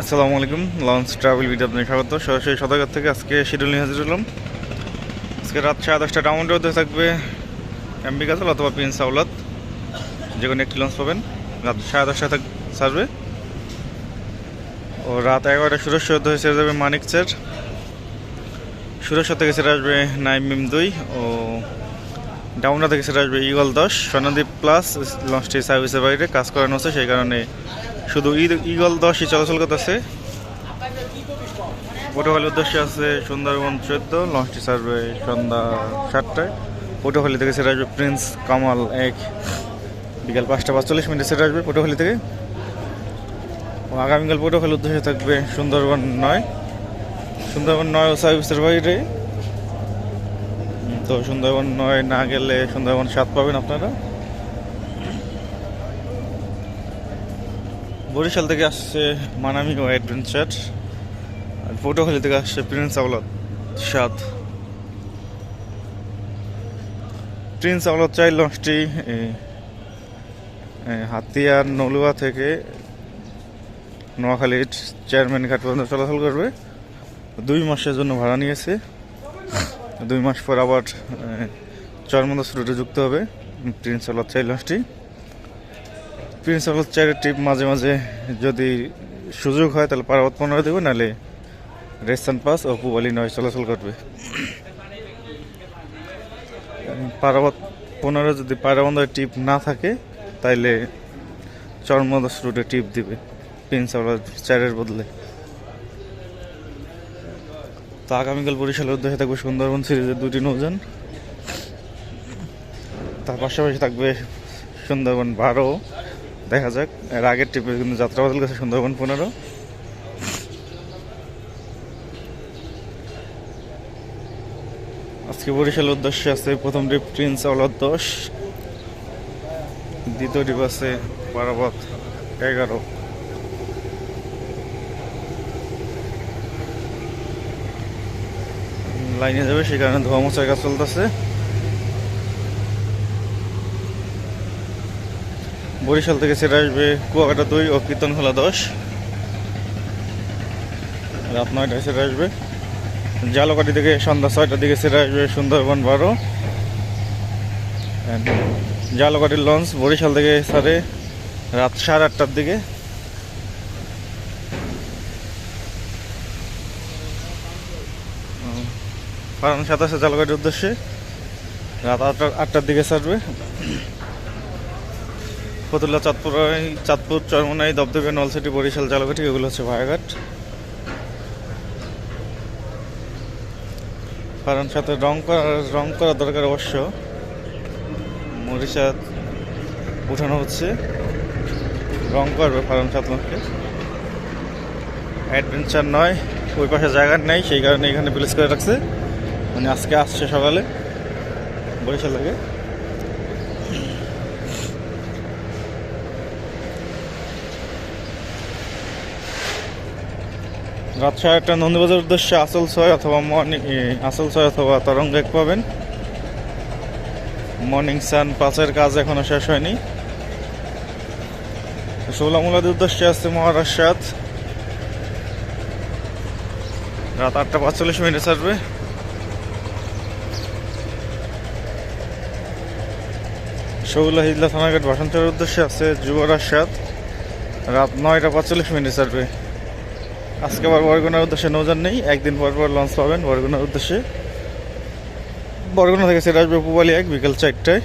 আসসালামু আলাইকুম launch travel video আপনাকে স্বাগত। সরাসরি সদাগর থেকে আজকে শিডিউল নিয়ে হাজির হলাম। আজকে রাত সাড়ে দশটা টাউন রোডে থাকবে এমবি গাজল অথবা প্রিন্স আউলাদ যে কোনো একটি লঞ্চ পাবেন। রাত সাড়ে দশটা থাক ছাড়বে। ও রাত এগারোটা সুরেশ্বর হয়ে ছেড়ে যাবে মানিকচের সুরেশ্বর থেকে ছেড়ে আসবে নাইম মিম দুই। ও ডাউনা থেকে ছেড়ে আসবে ইগল দশ। স্বর্ণদ্বীপ প্লাস লঞ্চটি সার্ভিসের বাইরে কাজ করানো হচ্ছে, সেই কারণে শুধু ঈদ ইগল দশই চলাচল করতেছে। পটুয়াখালীর উদ্দেশ্যে আছে সুন্দরবন চোদ্দ, লঞ্চটি ছাড়বে সন্ধ্যা সাতটায়। পটুয়াখালী থেকে সেটা আসবে প্রিন্স কামাল এক। বিকাল পাঁচটা পাঁচচল্লিশ মিনিটে সেটা আসবে পটুয়াখালী থেকে। আগামীকাল পটুয়াখালীর উদ্দেশ্যে থাকবে সুন্দরবন নয়। সুন্দরবন নয় ও সার্ভিসের বাইরে। তো সুন্দরবন নয় না গেলে সুন্দরবন সাত পাবেন আপনারা। বরিশাল থেকে আসছে মানামি ও অ্যাডভেঞ্চার, আর পটুয়াখালী থেকে আসছে প্রিন্স আওলাদ সাত। প্রিন্স আওলাদ চাই লঞ্চটি হাতিয়ার নলুয়া থেকে নোয়াখালীর চেয়ারম্যান ঘাট পর্যন্ত চলাচল করবে। দুই মাসের জন্য ভাড়া নিয়েছে। দুই মাস পর আবার চরমদাস রুটে যুক্ত হবে। প্রিন্স আওলাদ চাই লঞ্চটি প্রিন্স আউলাদ চাইয়ের ট্রিপ মাঝে মাঝে যদি সুযোগ হয়, তাহলে পারাবত পনেরো দেবে, নাহলে রেস্টান পাস ও পুবালি নয় চলাচল করবে। পারাবত পনেরো যদি পারাবন্ধার টিপ না থাকে, তাইলে চরমদাস রুটে টিপ দিবে প্রিন্স আউলাদ চারের বদলে। তো আগামীকাল বরিশালের উদ্দেশ্যে থাকবে সুন্দরবন সিরিজের দুটি নৌযান। তার পাশাপাশি থাকবে সুন্দরবন বারো। দেখা যাক। এর আগের ট্রিপে কিন্তু যাত্রা বদল গেছে সুন্দরবন পনেরো। আজকে বরিশালের উদ্দেশ্যে আছে প্রথম ট্রিপ প্রিন্স আওলাদ দশ। দ্বিতীয় ট্রিপ আছে পারাবত এগারো। লাইনে যাবে সেই কারণে ধোয়া মোছার কাজ চলতেছে। বরিশাল থেকে সেটা আসবে কুয়াকাটা দুই ও কীর্তন কীর্তনখোলা দশ। রাত নয়টায় সেটা আসবে। জালকাটি থেকে সন্ধ্যা ছয়টার দিকে সেটা আসবে সুন্দরবন বারো। জালকাটির লঞ্চ বরিশাল থেকে সাড়ে রাত সাড়ে আটটার দিকে। কারণ সাতাশে জালকাটির উদ্দেশ্যে রাত আটটা আটটার দিকে ছাড়বে। ফতুল্লা চাঁদপুর চাঁদপুর, চরমনাই দবদবে নলসিটি, বরিশাল, জালকাঠি, এগুলো হচ্ছে ভায়াঘাট কারণ সাথে রং করা রং করা দরকার অবশ্য। মরিচা উঠানো হচ্ছে। রং করবে ফার্ম সাত মাসকে অ্যাডভেঞ্চার নয়, ওই পাশে জায়গা নেই, সেই কারণে এখানে প্লেস করে রাখছে। মানে আজকে আসছে সকালে, বরিশাল থেকে। রাত সাড়ে আটটা নন্দীবাজার উদ্দেশ্যে আসল ছয় অথবা মর্নিং আসল ছয় অথবা তরঙ্গ এক পাবেন। মর্নিং সান পাঁচের কাজ এখনও শেষ হয়নি। ষোলামূলাদের উদ্দেশ্যে আছে মহারাষ্ট্রাত। রাত আটটা পাঁচচল্লিশ মিনিটে ছাড়বে। শৌলা হিজলা থানাঘাট ভাষান্তরের উদ্দেশ্যে আছে যুবরাজ সাত রাত নয়টা পাঁচচল্লিশ মিনিটে ছাড়বে। আজকে আবার বরগুনার উদ্দেশ্যে নৌযান নেই। একদিন পর পর লঞ্চ পাবেন বরগুনার উদ্দেশ্যে। বরগুনা থেকে সেটা আসবে পুবালি এক, বিকেল চারটায়।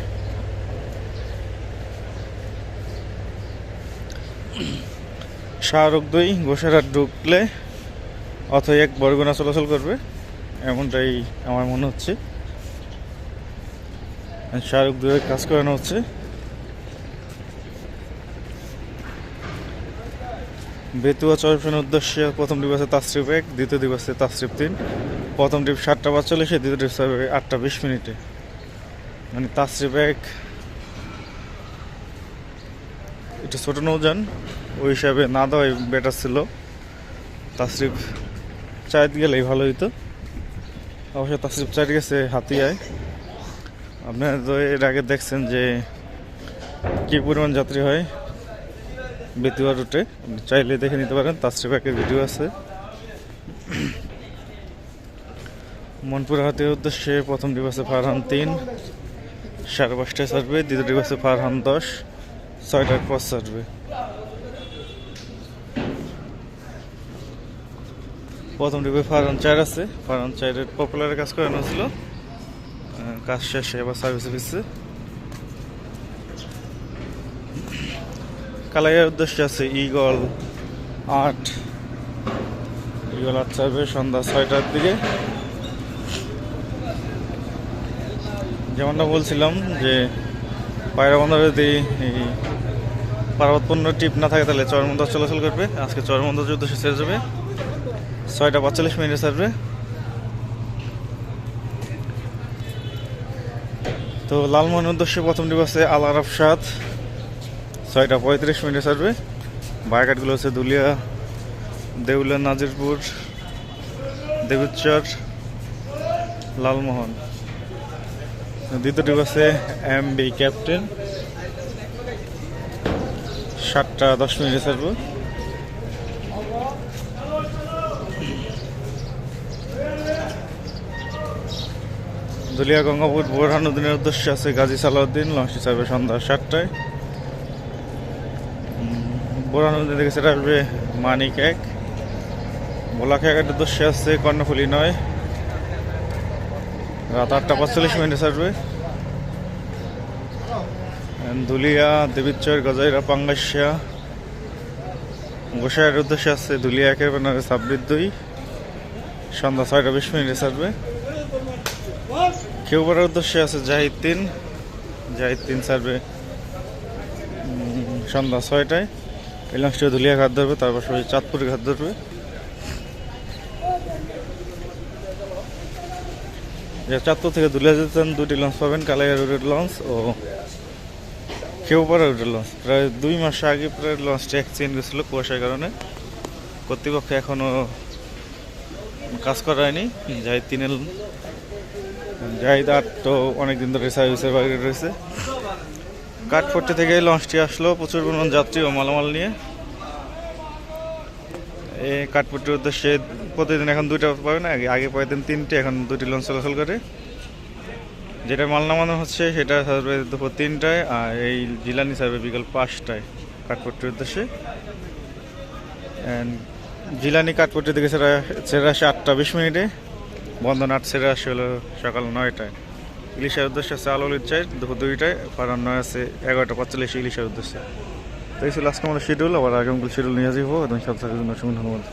শাহরুখ দুই গোসারহাট ঢুকলে অথবা এক বরগুনা চলাচল করবে। এমনটাই আমার মনে হচ্ছে। শাহরুখ দুয়ের কাজ করানো হচ্ছে। বেতুয়া চরফের উদ্দেশ্যে প্রথম দিবসে তাস্ট্রিপ এক, দ্বিতীয় দিবসে তাস্ট্রিপ তিন। প্রথম ডিপ সাতটা পাঁচচল্লিশে, দ্বিতীয় ট্রিপ হবে আটটা বিশ মিনিটে। মানে তাস্ট্রিপ এক। একটু ছোটো নৌযান, ওই হিসাবে না দেওয়াই বেটার ছিল। তাস্ট্রিপ চার গেলেই ভালো হইতো। অবশ্য তাস্ট্রিপ চার গেছে হাতিয়ায়। আপনারা তো এর আগে দেখছেন যে কী পরিমাণ যাত্রী হয়। বেতুয়া রুটে। চাইলে দেখে নিতে পারেন তাস্ত্রী প্যাকের ভিডিও আছে। মনপুর হাতের উদ্দেশ্যে প্রথম ডিবাসে ফারহান তিন, সাড়ে পাঁচটায় ছাড়বে, দ্বিতীয় ডিবাসে ফারহান দশ ছয়টার পর ছাড়বে। প্রথম ডিবে ফারহান চার আছে। ফারহান চারের পপুলারের কাজ করানো ছিল কাজ শেষে এবার সার্ভিসে ফিরছে কালাইয়ের উদ্দেশ্যে আছে ইগল আট। ইগল আট চাইবে সন্ধ্যা ছয়টার দিকে। যেমনটা বলছিলাম যে পায়রা বন্দর যদি এই পার্বতপূর্ণ টিপ না থাকে তাহলে চরমন্দর চলাচল করবে। আজকে চরমন্দর উদ্দেশ্যে ছেড়ে যাবে। ছয়টা পঁয়তাল্লিশ মিনিটে ছাড়বে। তো লালমোহন উদ্দেশ্যে প্রথম দিবসে আল আরব সাত। ছয়টা পঁয়ত্রিশ মিনিটে ছাড়বে। বায়াঘাটগুলো হচ্ছে দুলিয়া দেউলা নাজিরপুর, দেবুচ্চর, লালমোহন। দ্বিতীয়টি দিবসে এম বি ক্যাপ্টেন। সাতটা দশ মিনিটে ছাড়বো। দুলিয়া গঙ্গাপুর বোরহানুদ্দিনের উদ্দেশ্যে আছে গাজী সালাউদ্দিন। লঞ্চটি ছাড়বে সন্ধ্যা সাতটায়। বোরহানুদ্দিন থেকে সেটা আসবে মানিক এক। বোলাখা একের উদ্দেশ্যে আছে, কর্ণফুলি নয়। রাত আটটা পঁয়তাল্লিশ মিনিটে And দুলিয়া দেবীচর গজাইরা পাঙ্গাসিয়া গোসাইয়ের উদ্দেশ্যে আছে দুলিয়া একের ব্যানারে ছাব্বিশ দুই। সন্ধ্যা ছয়টা বিশ মিনিটে কেউ পড়ার উদ্দেশ্যে আছে জাহিদ তিন। জাহিদ তিন সন্ধ্যা ছয়টায়। এই লঞ্চটা ধুলিয়া ঘাট ধরবে তারপর সবাই চাঁদপুরে ঘাট ধরবে চাঁদপুর থেকে ধুলিয়া যেতে চান, দুটি লঞ্চ পাবেন, কালাইয়া রোডের লঞ্চ ও কেউপাড়া রোডের লঞ্চ। প্রায় দুই মাস আগে প্রায় লঞ্চটা এক্সচেঞ্জ গেছিল কুয়াশার কারণে। কর্তৃপক্ষ এখনও কাজ করা হয়নি। জাহিদ তিনের জাহিদ আট তো অনেকদিন ধরে সার্ভিসের বাইরে রয়েছে। কাঠপট্টি থেকে লঞ্চটি আসলো। প্রচুর পরিমাণ যাত্রী ও মালামাল নিয়ে। এই কাঠপট্টির উদ্দেশ্যে প্রতিদিন এখন দুইটা পাবে না, আগে পাইতেন তিনটে, এখন দুটি লঞ্চ চলাচল করে। যেটা মাল নামানো হচ্ছে, সেটা সার্ভে দুপুর তিনটায়, আর এই জিলানি সার্ভে বিকাল পাঁচটায় কাঠপট্টির উদ্দেশ্যে। জিলানি কাঠপট্টি থেকে সেরা ছেড়ে আসে আটটা বিশ মিনিটে। বন্ধন আট ছেড়ে আসে হলো সকাল নয়টায়। ইলিশের উদ্দেশ্যে আছে আলোলির চাই, দুপুর দুইটায়, পাড়ার নয় আছে এগারোটা, পঁয়তাল্লিশ ইলিশের উদ্দেশ্যে। তো এই ছিল আজকে আমাদের শিডিউল আবার আগামীকাল শিডিউল নিয়ে আসব এবং সব থাকার জন্য অসংখ্য ধন্যবাদ।